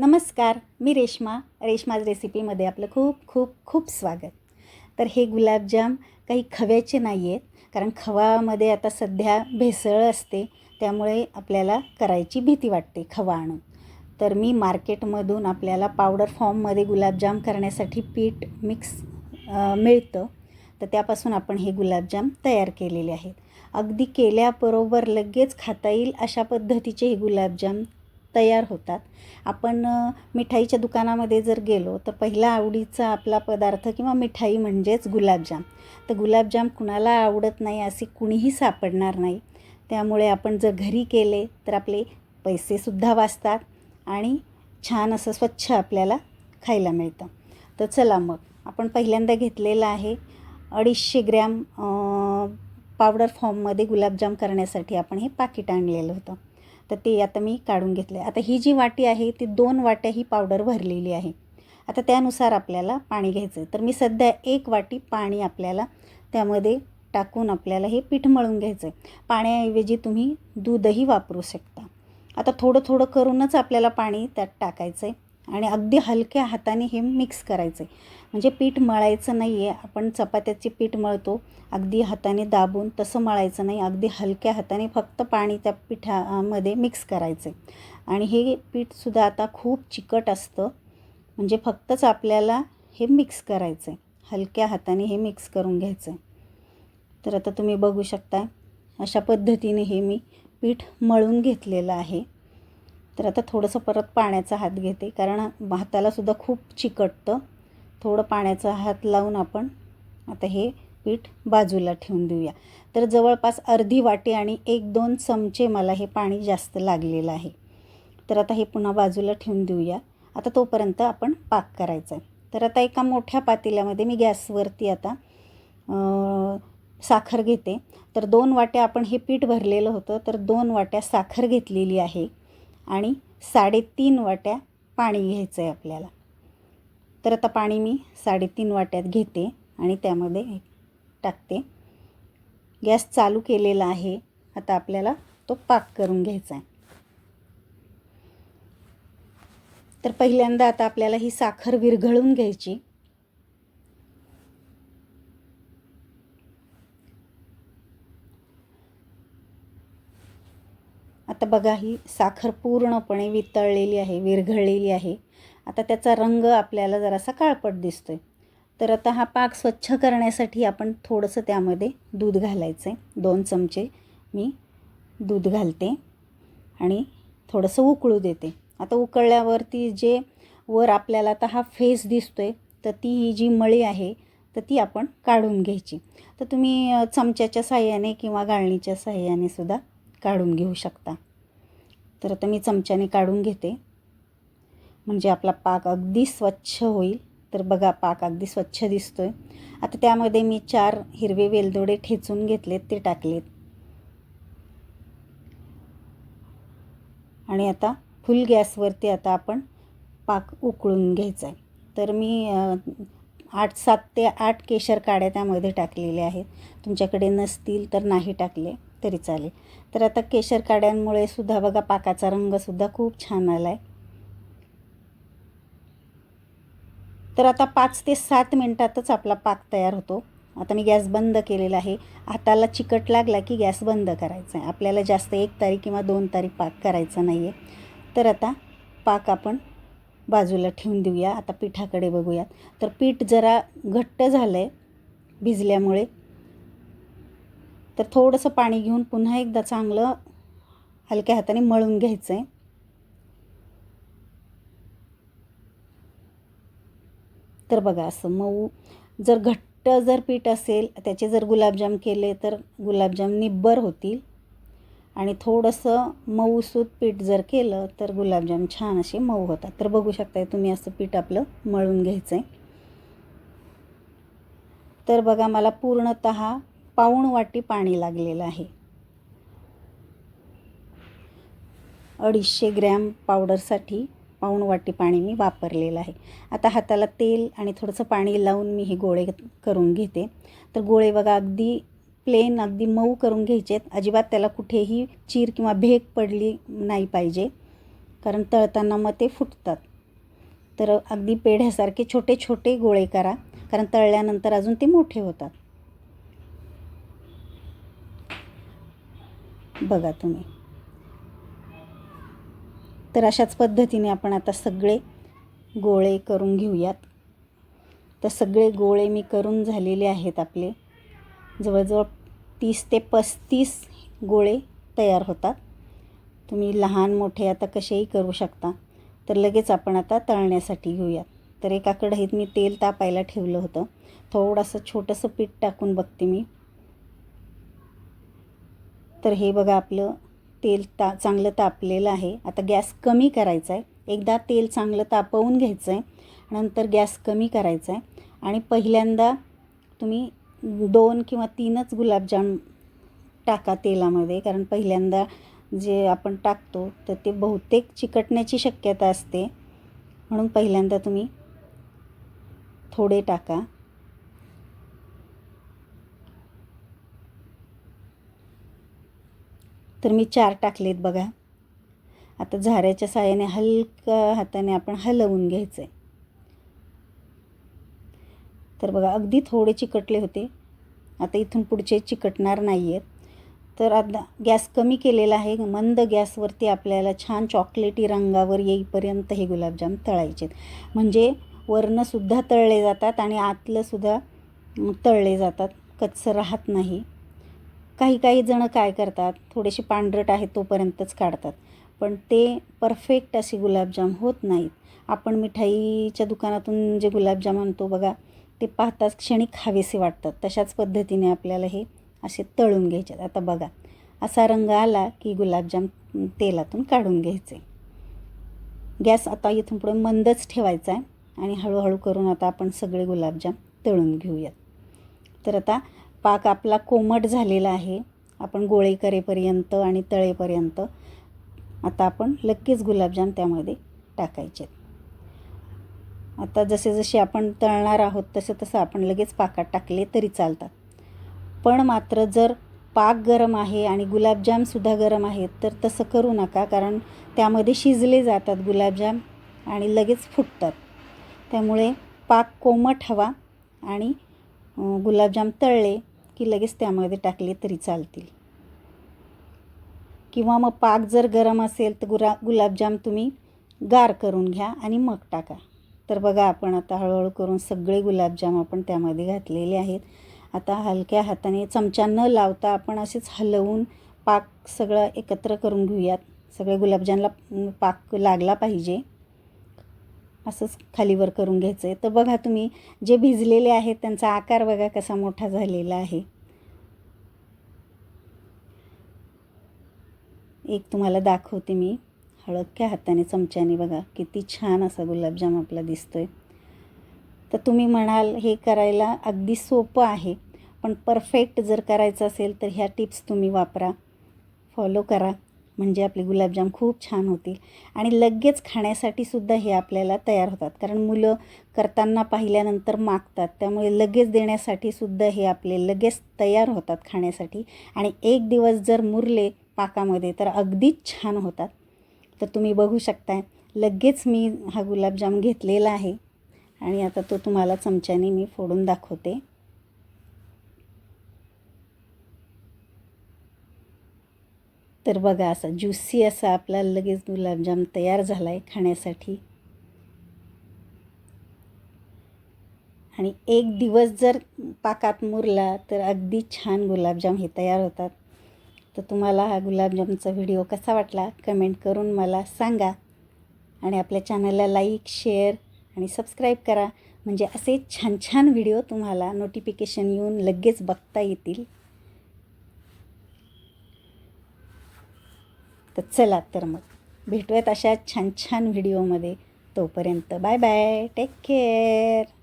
नमस्कार मी रेश्मा. रेश्माज रेसिपीमध्ये आपलं खूप खूप खूप स्वागत. तर हे गुलाबजाम काही खव्याचे नाही आहेत कारण खवामध्ये आता सध्या भेसळ असते त्यामुळे आपल्याला करायची भीती वाटते खवा आणून. तर मी मार्केटमधून आपल्याला पावडर फॉर्ममध्ये गुलाबजाम करण्यासाठी पीठ मिक्स मिळतं. तर त्यापासून आपण हे गुलाबजाम तयार केलेले आहेत. अगदी केल्याबरोबर लगेच खाता येईल अशा पद्धतीचे हे गुलाबजाम तयार होतात. आपण मिठाईच्या दुकानामध्ये जर गेलो तर पहिला आवडीचा आपला पदार्थ किंवा मिठाई म्हणजेच गुलाबजाम. तर गुलाबजाम कुणाला आवडत नाही असे कुणीही सापडणार नाही. त्यामुळे आपण जर घरी केले तर आपले पैसेसुद्धा वाचतात आणि छान असं स्वच्छ आपल्याला खायला मिळतं. तर चला मग आपण पहिल्यांदा घेतलेलं आहे अडीचशे ग्रॅम पावडर फॉर्ममध्ये गुलाबजाम करण्यासाठी आपण हे पाकिट आणलेलं होतं. तर ते आता मी काढून घेतले. आता ही जी वाटी आहे ती दोन वाट्या ही पावडर भरलेली आहे. आता त्यानुसार आपल्याला पाणी घ्यायचं आहे तर मी सध्या एक वाटी पाणी आपल्याला त्यामध्ये टाकून आपल्याला हे पीठ मळून घ्यायचं आहे पाण्याऐवजी तुम्ही दूधही वापरू शकता. आता थोडं थोडं करूनच आपल्याला पाणी त्यात टाकायचं आहे आणि अगदी हलक्या हाताने हे मिक्स करायचं आहे म्हणजे पीठ मळायचं नाही आहे आपण चपात्याचे पीठ मळतो अगदी हाताने दाबून तसं मळायचं नाही. अगदी हलक्या हाताने फक्त पाणी त्या पिठामध्ये मिक्स करायचं आहे आणि हे पीठसुद्धा आता खूप चिकट असतं. म्हणजे फक्तच आपल्याला हे मिक्स करायचं आहे हलक्या हाताने हे मिक्स करून घ्यायचं आहे तर आता तुम्ही बघू शकता अशा पद्धतीने हे मी पीठ मळून घेतलेलं आहे. तर आता थोडंसं परत पाण्याचा हात घेते कारण हातालासुद्धा खूप चिकटतं. थोडं पाण्याचा हात लावून आपण आता हे पीठ बाजूला ठेवून देऊया. तर जवळपास अर्धी वाटी आणि एक दोन चमचे मला हे पाणी जास्त लागलेलं आहे. तर आता हे पुन्हा बाजूला ठेवून देऊया. आता तोपर्यंत आपण पाक करायचा आहे. तर आता एका मोठ्या पातेल्यामध्ये मी गॅसवरती आता साखर घेते. तर दोन वाट्या आपण हे पीठ भरलेलं होतं तर दोन वाट्या साखर घेतलेली आहे. आणि साडेतीन वाट्या पाणी घ्यायचं आहे आपल्याला. तर आता पाणी मी साडेतीन वाट्यात घेते आणि त्यामध्ये टाकते. गॅस चालू केलेला आहे. आता आपल्याला तो पाक करून घ्यायचा आहे तर पहिल्यांदा आता आपल्याला ही साखर विरघळून घ्यायची. आता बघा ही साखर पूर्णपणे वितळलेली आहे विरघळलेली आहे. आता त्याचा रंग आपल्याला जरासा काळपट दिसतो आहे तर आता हा पाक स्वच्छ करण्यासाठी आपण थोडंसं त्यामध्ये दूध घालायचं आहे दोन चमचे मी दूध घालते आणि थोडंसं उकळू देते. आता उकळल्यावरती जे वर आपल्याला आता हा फेस दिसतो आहे तर ती ही जी मळी आहे तर ती आपण काढून घ्यायची. तर तुम्ही चमच्याच्या साह्याने किंवा गाळणीच्या साह्याने सुद्धा काढून घेऊ शकता. तर आता मी चमच्याने काढून घेते. म्हणजे आपला पाक अगदी स्वच्छ होईल. तर बघा पाक अगदी स्वच्छ दिसतो आहे आता त्यामध्ये मी चार हिरवे वेलदोडे ठेचून घेतलेत ते टाकलेत. आणि आता फुल गॅसवरती आता आपण पाक उकळून घ्यायचा आहे तर मी आठ सात ते आठ केशर काड्या त्यामध्ये टाकलेल्या आहेत. तुमच्याकडे नसतील तर नाही टाकले. तरी चालेल. तर आता केशर काड्यांमुळे सुद्धा बघा पाकाचा रंगसुद्धा खूप छान आला आहे तर आता पाच ते सात मिनटातच आपला पाक तयार होतो. आता मी गॅस बंद केलेला आहे. हाताला चिकट लागला की गॅस बंद करायचा आहे. आपल्याला जास्त एक तारीख किंवा दोन तारीख पाक करायचा नाही आहे तर आता पाक आपण बाजूला ठेवून देऊया. आता पिठाकडे बघूयात. तर पीठ जरा घट्ट झालं आहे भिजल्यामुळे तर थोडंसं पाणी घेऊन पुन्हा एकदा चांगलं हलक्या हाताने मळून घ्यायचं आहे तर बघा असं मऊ जर घट्ट जर पीठ असेल त्याचे जर गुलाबजाम केले तर गुलाबजाम निब्बर होतील. आणि थोडंसं मऊसूत पीठ जर केलं तर गुलाबजाम छान असे मऊ होतात. तर बघू शकताय तुम्ही असं पीठ आपलं मळून घ्यायचं आहे तर बघा मला पूर्णत पाऊण वाटी पाणी लागलेलं आहे. अडीचशे ग्रॅम पावडरसाठी पाऊण वाटी पाणी मी वापरलेलं आहे. आता हाताला तेल आणि थोडंसं पाणी लावून मी हे गोळे करून घेते. तर गोळे बघा अगदी प्लेन अगदी मऊ करून घ्यायचे आहेत. अजिबात त्याला कुठेही चीर किंवा भेग पडली नाही पाहिजे. कारण तळताना मग ते फुटतात. तर अगदी पेढ्यासारखे छोटे छोटे गोळे करा. कारण तळल्यानंतर अजून ते मोठे होतात. बघा तुम्ही. तर अशाच पद्धतीने आपण आता सगळे गोळे करून घेऊयात. तर सगळे गोळे मी करून झालेले आहेत आपले. जवळजवळ तीस ते पस्तीस गोळे तयार होतात. तुम्ही लहान मोठे आता कसेही करू शकता. तर लगेच आपण आता तळण्यासाठी घेऊयात. तर एका कढईत मी तेल तापायला ठेवलं होतं. थोडंसं छोटंसं पीठ टाकून बघते मी. तर हे बघा आपलं तेल ता चांगलं तापलेलं आहे. आता गॅस कमी करायचा आहे. एकदा तेल चांगलं तापवून घ्यायचं आहे नंतर गॅस कमी करायचा आहे. आणि पहिल्यांदा तुम्ही दोन किंवा तीनच गुलाबजाम टाका तेलामध्ये. कारण पहिल्यांदा जे आपण टाकतो तर ते बहुतेक चिकटण्याची शक्यता असते. म्हणून पहिल्यांदा तुम्ही थोडे टाका. तर मी चार टाकलेत बघा. आता झाऱ्याच्या साह्याने हलक्या हाताने आपण हलवून घ्यायचं आहे तर बघा अगदी थोडे चिकटले होते. आता इथून पुढचे चिकटणार नाही आहेत तर आता गॅस कमी केलेला आहे. मंद गॅसवरती आपल्याला छान चॉकलेटी रंगावर येईपर्यंत हे गुलाबजाम तळायचे म्हणजे वरणंसुद्धा तळले जातात आणि आतलंसुद्धा तळले जातात. कच्चं राहत नाही. काही काही जणं काय करतात थोडेसे पांढरट आहेत तोपर्यंतच काढतात. पण ते परफेक्ट असे गुलाबजाम होत नाहीत. आपण मिठाईच्या दुकानातून जे गुलाबजाम आणतो बघा ते पाहताच क्षणी खावेसे वाटतात. तशाच पद्धतीने आपल्याला हे असे तळून घ्यायचे आता बघा असा रंग आला की गुलाबजाम तेलातून काढून घ्यायचे. गॅस आता इथून पुढे मंदच ठेवायचा आहे आणि हळूहळू करून आता आपण सगळे गुलाबजाम तळून घेऊयात. तर आता पाक आपला कोमट झालेला आहे. आपण गोळे करेपर्यंत आणि तळेपर्यंत आता आपण लगेच गुलाबजाम त्यामध्ये टाकायचे. आता जसे जसे आपण तळणार आहोत तसं तसं आपण लगेच पाकात टाकले तरी चालतात. पण मात्र जर पाक गरम आहे आणि गुलाबजामसुद्धा गरम आहेत तर तसं करू नका कारण त्यामध्ये शिजले जातात गुलाबजाम आणि लगेच फुटतात. त्यामुळे पाक कोमट हवा आणि गुलाबजाम तळले की लगेच त्यामध्ये टाकले तरी चालतील. किंवा मग पाक जर गरम असेल तर गुरा गुलाबजाम तुम्ही गार करून घ्या आणि मग टाका. तर बघा आपण आता हळूहळू करून सगळे गुलाबजाम आपण त्यामध्ये घातलेले आहेत. आता हलक्या हाताने चमचा न लावता आपण असेच हलवून पाक सगळं एकत्र करून घेऊयात. सगळे गुलाबजामला पाक लागला पाहिजे. असंच खालीवर करून घ्यायचं आहे तर बघा तुम्ही जे भिजलेले आहेत त्यांचा आकार बघा कसा मोठा झालेला आहे. एक तुम्हाला दाखवते मी. हळक्या हाताने चमच्याने बघा. किती छान असा गुलाबजाम आपला दिसतोय. तर तुम्ही म्हणाल हे करायला अगदी सोपं आहे. पण परफेक्ट जर करायचं असेल तर ह्या टिप्स तुम्ही वापरा. फॉलो करा. म्हणजे आपले गुलाबजाम खूप छान होतील. आणि लगेच खाण्यासाठी सुद्धा हे आपल्याला तयार होतात. कारण मुलं करताना पाहिल्यानंतर मागतात. त्यामुळे लगेच देण्यासाठी सुद्धा हे आपले लगेच तयार होतात खाण्यासाठी. आणि एक दिवस जर मुरले पाकामध्ये तर अगदीच छान होतात. तर तुम्ही बघू शकताय लगेच मी हा गुलाबजाम घेतलेला आहे. आणि आता तो तुम्हाला चमच्याने मी फोडून दाखवते. तर बघा असा ज्युसी असा आपला लगेच गुलाबजाम तयार झाला आहे खाण्यासाठी. आणि एक दिवस जर पाकात मुरला तर अगदी छान गुलाबजाम हे तयार होतात. तर तुम्हाला हा गुलाबजामचा व्हिडिओ कसा वाटला कमेंट करून मला सांगा. आणि आपल्या चॅनलला लाईक शेअर आणि सबस्क्राईब करा. म्हणजे असे छान छान व्हिडिओ तुम्हाला नोटिफिकेशन येऊन लगेच बघता येतील. तर चला तर मग. भेटूयात अशा छान छान व्हिडिओमध्ये. तोपर्यंत बाय बाय. Take care.